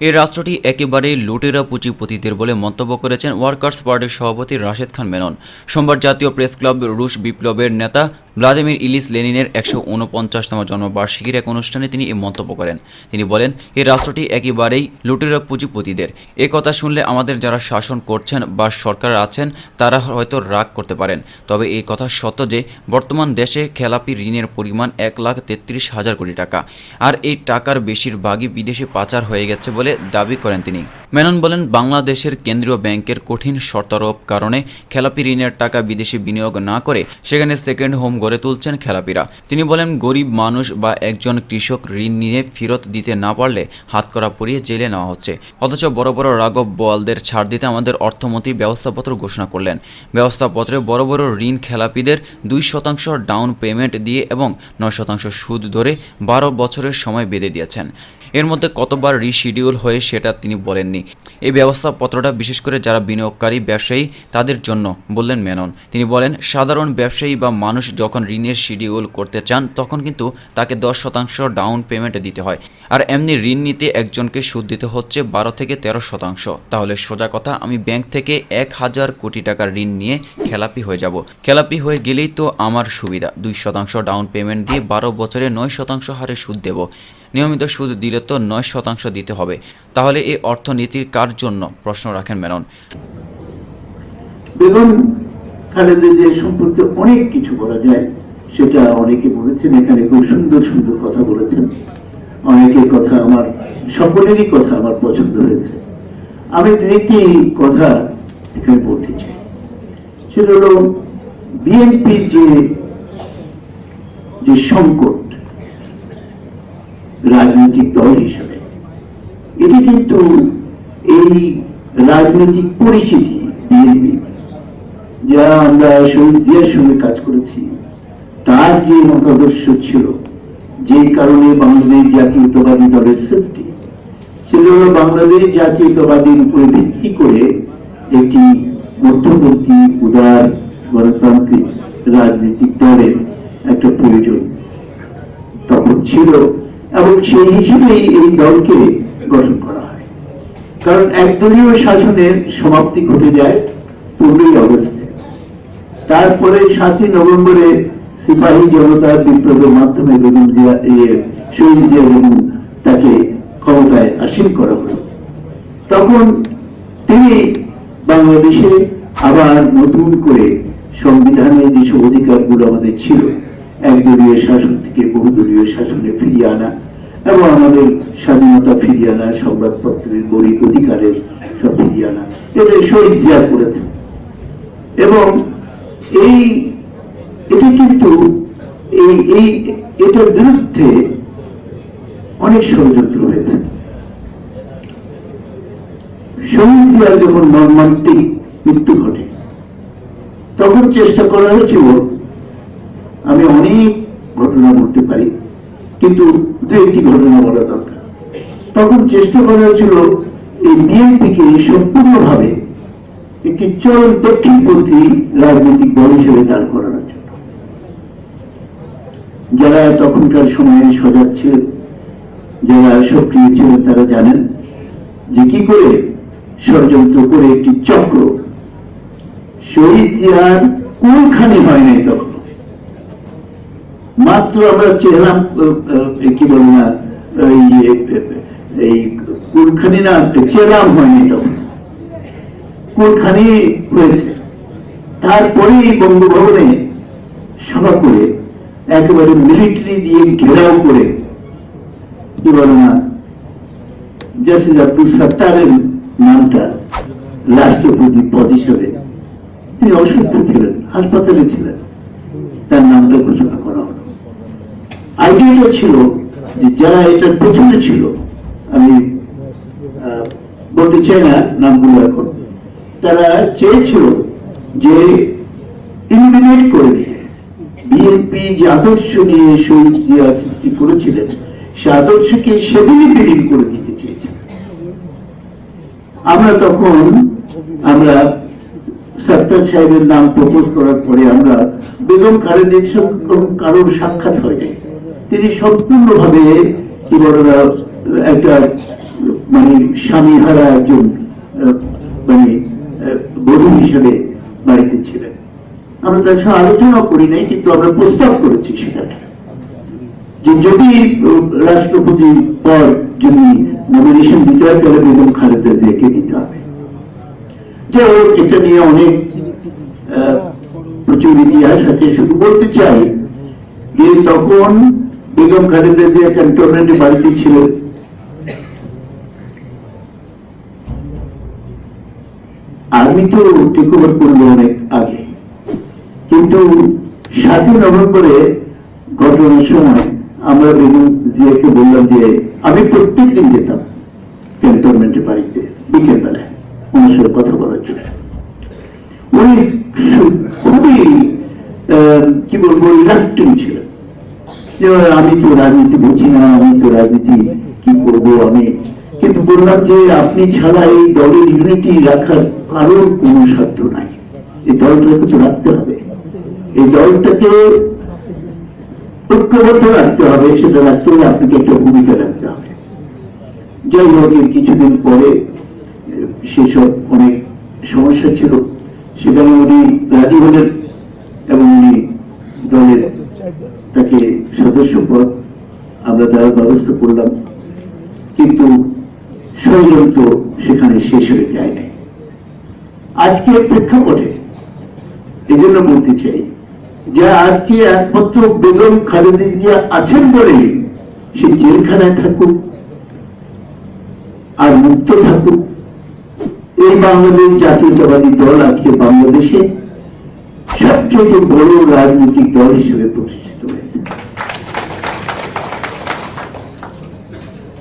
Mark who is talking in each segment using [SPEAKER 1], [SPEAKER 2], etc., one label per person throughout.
[SPEAKER 1] এই রাষ্ট্রটি একেবারেই লুটেরা পুঁজিপতিদের বলে মন্তব্য করেছেন ওয়ার্কার্স পার্টির সভাপতি রাশেদ খান মেনন। সোমবার জাতীয় প্রেস ক্লাব রুশ বিপ্লবের নেতা ভ্লাদিমির ইলিস লেনিনের একশো উনপঞ্চাশতম জন্মবার্ষিকীর এক অনুষ্ঠানে তিনি এই মন্তব্য করেন। তিনি বলেন, এই রাষ্ট্রটি একেবারেই লুটেরা পুঁজিপতিদের। এ কথা শুনলে আমাদের যারা শাসন করছেন বা সরকার আছেন, তারা হয়তো রাগ করতে পারেন। তবে এই কথা সত্য যে, বর্তমান দেশে খেলাপি ঋণের পরিমাণ এক লাখ তেত্রিশ হাজার কোটি টাকা। আর এই টাকার বেশিরভাগই বিদেশে পাচার হয়ে গেছে বলে দাবি করেন তিনি। মেনন বলেন, বাংলাদেশের কেন্দ্রীয় ব্যাংকের কঠিন শর্তারোপ কারণে খেলাপি ঋণের টাকা বিদেশে বিনিয়োগ না করে সেখানে সেকেন্ড হোম গড়ে তুলছেন খেলাপিরা। তিনি বলেন, গরিব মানুষ বা একজন কৃষক ঋণ নিয়ে ফেরত দিতে না পারলে হাতকড়া পরিয়ে জেলে নেওয়া হচ্ছে। অথচ বড় বড় রাঘব বোয়ালদের ছাড় দিতে আমাদের অর্থমন্ত্রী ব্যবস্থাপত্র ঘোষণা করলেন। ব্যবস্থাপত্রে বড় বড় ঋণ খেলাপিদের দুই শতাংশ ডাউন পেমেন্ট দিয়ে এবং নয় শতাংশ সুদ ধরে বারো বছরের সময় বেঁধে দিয়েছেন। এর মধ্যে কতবার রিশিডিউল হয়ে সেটা তিনি বলেননি। এই ব্যবস্থাপত্রটা বিশেষ করে যারা বিনিয়োগকারী ব্যবসায়ী, তাদের জন্য, বললেন মেনন। তিনি বলেন, সাধারণ ব্যবসায়ী বা মানুষ যখন ঋণের শিডিউল করতে চান, তখন কিন্তু তাকে দশ শতাংশ ডাউন পেমেন্ট দিতে হয়। আর এমনি ঋণ নিতে একজনকে সুদ দিতে হচ্ছে বারো থেকে তেরো শতাংশ। তাহলে সোজা কথা, আমি ব্যাংক থেকে এক হাজার কোটি টাকার ঋণ নিয়ে খেলাপি হয়ে যাব। খেলাপি হয়ে গেলেই তো আমার সুবিধা। দুই শতাংশ ডাউন পেমেন্ট দিয়ে বারো বছরে নয় শতাংশ হারে সুদ দেব। নিয়মিত সুদ দিলে তো নয় শতাংশ দিতে হবে। তাহলে এই অর্থনীতির কার জন্য? প্রশ্ন রাখেন মেনন।
[SPEAKER 2] খালেদা জিয়া সম্পর্কে অনেক কিছু বলা যায়, সেটা অনেকে বলেছেন, এখানে খুব সুন্দর সুন্দর কথা বলেছেন। অনেকের কথা আমার, সকলেরই কথা আমার পছন্দ হয়েছে। আমি একটি কথা এখানে বলতে চাই। সেটা হলো, বিএনপির যে সংকট রাজনৈতিক দল হিসেবে। এটি কিন্তু এই রাজনৈতিক পরিস্থিতি, বিএনপি যা আমরা শহীদ জিয়ার সঙ্গে কাজ করেছি, তার যে মতাদর্শ ছিল, যে কারণে বাংলাদেশ জাতীয়তাবাদী দলের সৃষ্টি হলো বাংলাদেশ জাতীয়তাবাদীর উপরে ভিত্তি করে একটি মধ্যবর্তী, উদার, গণতান্ত্রিক রাজনৈতিক দলের একটা প্রয়োজন। তখন ছিল এবং সেই হিসেবেই এই দলকে গঠন করা হয়। কারণ একদলীয় শাসনের সমাপ্তি ঘটে যায় পনেরোই অগস্টে। তারপরে সাতই নভেম্বরে সিপাহী জনতার বিপ্লবের মাধ্যমে জিয়া ইয়ে, শহীদ জিয়া বেগম তাকে ক্ষমতায় আসীন করা হলো। তখন তিনি বাংলাদেশে আবার নতুন করে সংবিধানের যেসব অধিকারগুলো আমাদের ছিল একদলীয় শাসন থেকে বহুদলীয় শাসনে ফিরিয়ে আনা এবং আমাদের স্বাধীনতা ফিরিয়ে আনা, সংবাদপত্রের মৌলিক অধিকারের সব ফিরিয়ে আনা এটা শহীদ জিয়া করেছে। এবং এই, এটা কিন্তু এই এই, এটার বিরুদ্ধে অনেক ষড়যন্ত্র হয়েছে। শহীদ জিয়ার যখন মর্মান্তিক মৃত্যু ঘটে, তখন চেষ্টা করা হয়েছিল, আমি অনেক ঘটনা বলতে পারি কিন্তু দু একটি ঘটনা বলা দরকার। তখন চেষ্টা করা হয়েছিল এই বিএনপিকে সম্পূর্ণভাবে একটি চরম দক্ষিণপন্থী রাজনৈতিক দল হিসেবে দাঁড় করানোর জন্য। যারা তখনকার সময়ে সজাগ ছিলেন, যারা সক্রিয় ছিলেন, তারা জানেন যে কি করে ষড়যন্ত্র করে একটি চক্র শহীদ জিয়ার কোনখানে হয় নাই তখন। মাত্র আমরা চেলাম কি বলব না, এই কোনখানে না চেলাম হয়নি তখন। কোনখানে হয়েছে। এই বঙ্গভবনে সভা করে, একেবারে মিলিটারি দিয়ে ঘেরাও করে, কি বলে না, জাসিদ আব্দুল সত্তারের নামটা রাষ্ট্রপতি পদ হিসেবে তিনি অসুস্থ ছিলেন, হাসপাতালে ছিলেন। তার নামটা ঘোষণা আইডিয়াটা ছিল যে যারা এটার পেছনে ছিল, আমি বলতে চাই না নামগুলো এখন, তারা চেয়েছিল যে ইলিমিনেট করে বিএনপি যে আদর্শ নিয়ে শহীদ জিয়া সৃষ্টি করেছিলেন, সে আদর্শকে সেদিনই বিলীন করে দিতে চেয়েছিলেন আমরা তখন, আমরা সত্তার সাহেবের নাম প্রপোজ করার পরে আমরা বেগম খালেদের সঙ্গে কারোর সাক্ষাৎ হয়নি। তিনি সম্পূর্ণভাবে কি বলে একটা মানে স্বামী হারা একজন মানে বধূ হিসেবে বাড়িতে ছিলেন। আমরা তার সাথে আলোচনা করি নাই, কিন্তু আমরা প্রস্তাব করেছি সেটাকে যে যদি রাষ্ট্রপতি পদ যদি নমিনেশন দিতে হয়, তাহলে বেগম খালেদা জিয়াকে দিতে হবে। যে এটা নিয়ে অনেক প্রচুর ইতিহাস আছে। শুধু বলতে চাই যে তখন বেগম খালেদা জিয়া ক্যান্টনমেন্টে বাড়িতে ছিল। আর্মি তো টেক ওভার করল অনেক আগে। কিন্তু সাতই নভেম্বরে ঘটনার সময় আমরা বেগম জিয়াকে বললাম যে, আমি প্রত্যেক দিন যেতাম ক্যান্টনমেন্টের বাড়িতে বিকেল বেলায় ওনার সাথে কথা বলার জন্য। উনি খুবই কি বলব রিলাক্টেন্ট ছিলেন। আমি তো রাজনীতি বুঝি না, আমি তো রাজনীতি কি করব আমি? কিন্তু বললাম যে আপনি ছাড়া এই দলের ইউনিটি রাখার কারোর কোনো সাধ্য নাই। এই দলটাকে তো রাখতে হবে। এই দলটাকে ঐক্যবদ্ধ রাখতে হবে, সেটা রাখতে হলে আপনাকে একটা ভূমিকা রাখতে হবে। যাই হোক কিছুদিন পরে সেসব অনেক সমস্যা ছিল। সেখানে উনি রাজি হলেন এবং উনি দলের তাকে সদস্য পদ আমরা দেওয়ার ব্যবস্থা করলাম, কিন্তু ষড়যন্ত্র সেখানে শেষ হয়ে যায় নাই। আজকে প্রেক্ষাপটে এই জন্য বলতে চাই যে আজকে একমাত্র বেগম খালেদা জিয়া আছেন বলে সে জেলখানায় থাকুক আর মুক্ত থাকুক। এই বাংলাদেশ জাতীয়তাবাদী দল আজকে বাংলাদেশে সবচেয়ে বড় রাজনৈতিক দল হিসেবে প্রতিষ্ঠিত হয়েছে।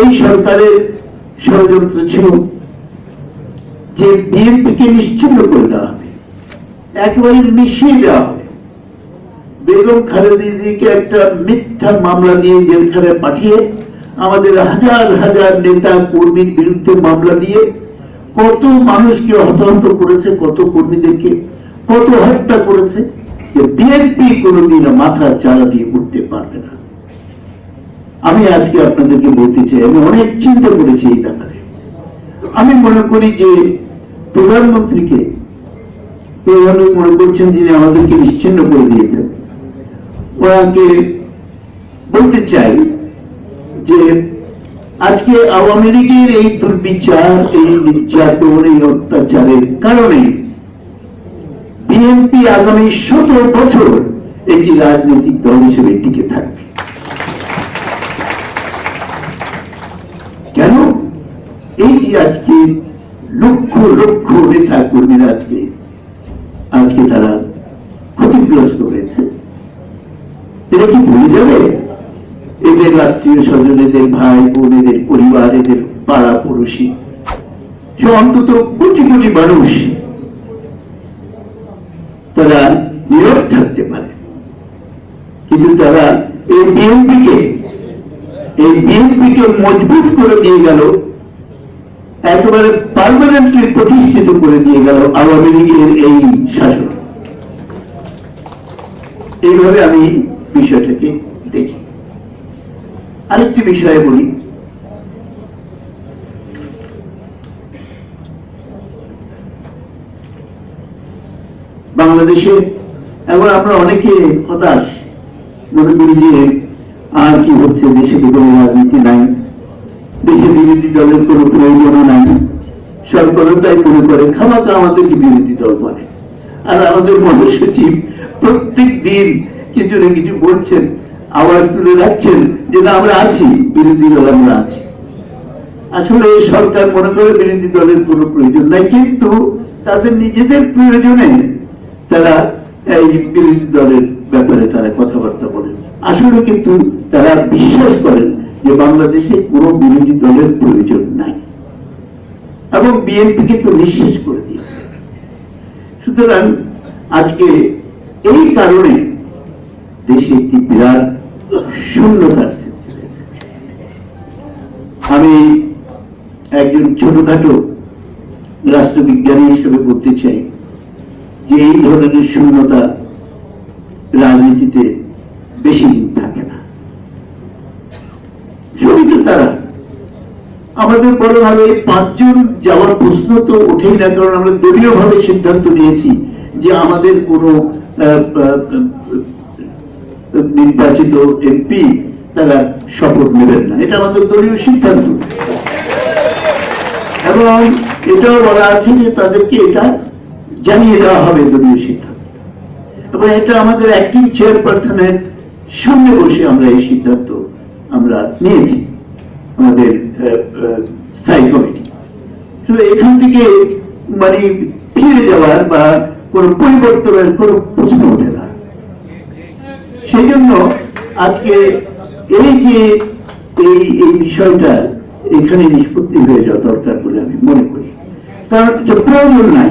[SPEAKER 2] এই সরকারের ষড়যন্ত্র ছিল যে বিএনপিকে নিশ্চিন্ন করে দেওয়া হবে, একেবারে মিশিয়ে দেওয়া হবে। বেগম খালেদিকে একটা মিথ্যা মামলা নিয়ে জেলখানায় পাঠিয়ে, আমাদের হাজার হাজার নেতা কর্মীর বিরুদ্ধে মামলা দিয়ে, কত মানুষকে হতাহত করেছে, কত কর্মীদেরকে কত হত্যা করেছে যে বিএনপি কোনোদিন মাথা চালা দিয়ে উঠতে পারবে না। আমি আজকে আপনাদেরকে বলতে চাই, আমি অনেক চিন্তা করেছি এই ব্যাপারে। আমি মনে করি যে প্রধানমন্ত্রীকে, প্রধানমন্ত্রী মনে করছেন যিনি আমাদেরকে নিশ্চিন্ন করে দিয়েছেন, ওনাকে বলতে চাই যে আজকে আওয়ামী লীগের এই দুর্বিচার, এই নির্যাতন, এই অত্যাচারের কারণে বিএনপি আগামী সতেরো বছর একটি রাজনৈতিক দল হিসেবে টিকে থাকবে। কেন? এই যে আজকে লক্ষ লক্ষ নেতা কর্মীরা আজকে আজকে তারা ক্ষতিগ্রস্ত হয়েছে। এটা কি ভুলে যাবে? এদের আত্মীয় স্বজন, এদের ভাই বোন, এদের পরিবার, এদের পাড়া পড়োশি সে অন্তত কোটি কোটি মানুষ তারা নীরব থাকতে পারে। কিন্তু তারা এই বিএনপিকে এই বিএনপিকে মজবুত করে দিয়ে গেল, একেবারে পার্মানেন্টলি প্রতিষ্ঠিত করে দিয়ে গেল আওয়ামী লীগের এই শাসন এইভাবে আমি বিষয়টাকে দেখি। আরেকটি বিষয়ে বলি বাংলাদেশে। এখন আমরা অনেকে হতাশ। মনে করি যে আর কি হচ্ছে? দেশে তো কোনো রাজনীতি নাই? দেশে বিরোধী দলের কোনো প্রয়োজনও নাই। সরকারও তাই মনে করে খামাকা আমাদেরকে বিরোধী দল বলে। আর আমাদের মহাসচিব প্রত্যেক দিন কিছু না কিছু বলছেন, আওয়াজ তুলে রাখছেন যে না, আমরা আছি, বিরোধী দল আমরা আছি। আসলে সরকার মনে করে বিরোধী দলের কোনো প্রয়োজন নাই, কিন্তু তাদের নিজেদের প্রয়োজনে তারা এই বিরোধী দলের ব্যাপারে তারা কথাবার্তা বলেন। আসলে কিন্তু তারা বিশ্বাস করেন যে বাংলাদেশে কোনো বিরোধী দলের প্রয়োজন নাই। এবং বিএনপিকে তো নিঃশেষ করে দিয়েছে। সুতরাং আজকে এই কারণে দেশে একটি বিরাট শূন্যতার সৃষ্টি হয়েছে। আমি একজন ছোটখাটো রাষ্ট্রবিজ্ঞানী হিসেবে বলতে চাই যে এই ধরনের শূন্যতা রাজনীতিতে বেশি দিন থাকে না। তারা। আমাদের বড় ভাবে পাঁচজন যাওয়ার প্রশ্ন তো ওঠেই না, কারণ আমরা দলীয় ভাবে সিদ্ধান্ত নিয়েছি যে আমাদের কোনো নির্বাচিত এমপি তারা শপথ নেবেন না। এটা আমাদের দলীয় সিদ্ধান্ত। এবং এটাও বলা আছে যে তাদেরকে এটা জানিয়ে দেওয়া হবে দলীয় সিদ্ধান্ত। এবং এটা আমাদের অ্যাক্টিভ চেয়ারপারসনের সামনে বসে আমরা এই সিদ্ধান্ত আমরা নিয়েছি, আমাদের স্থায়ী কমিটি। তো এখান থেকে মানে ফিরে যাওয়ার বা কোনো পরিবর্তনের কোনো প্রশ্ন ওঠে না। সেই জন্য আজকে এই যে এই এই বিষয়টা এখানে নিষ্পত্তি হয়ে যাওয়া দরকার বলে আমি মনে করি। কারণ এটা প্রয়োজন নাই।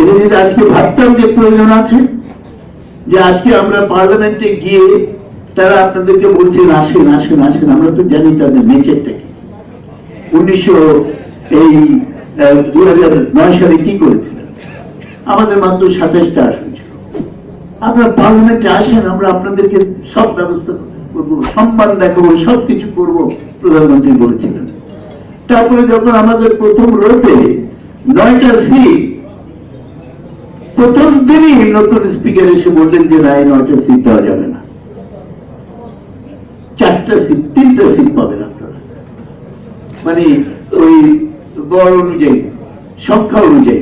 [SPEAKER 2] এটা যদি আজকে ভাবতাম যে প্রয়োজন আছে, যে আজকে আমরা পার্লামেন্টে গিয়ে তারা আপনাদেরকে বলছেন আসেন আসেন আসেন, আমরা তো জানি তাদের নেচারটা কি। উনিশশো এই দু হাজার নয় সালে কি করেছিলেন? আমাদের মাত্র সাতাশটা আসন ছিল। আপনারা পার্লামেন্টে আসেন, আমরা আপনাদেরকে সব ব্যবস্থা করব, সম্মান দেখাবো সব কিছু করব, প্রধানমন্ত্রী বলেছিলেন। তারপরে যখন আমাদের প্রথম রোতে নয়টা সিট প্রথম দিনই নতুন স্পিকার এসে বললেন যে, রায় নয়টা সিট দেওয়া যাবে না। চারটা সিট তিনটা সিট পাবেন আপনারা। মানে ওই গড় অনুযায়ী, সংখ্যা অনুযায়ী।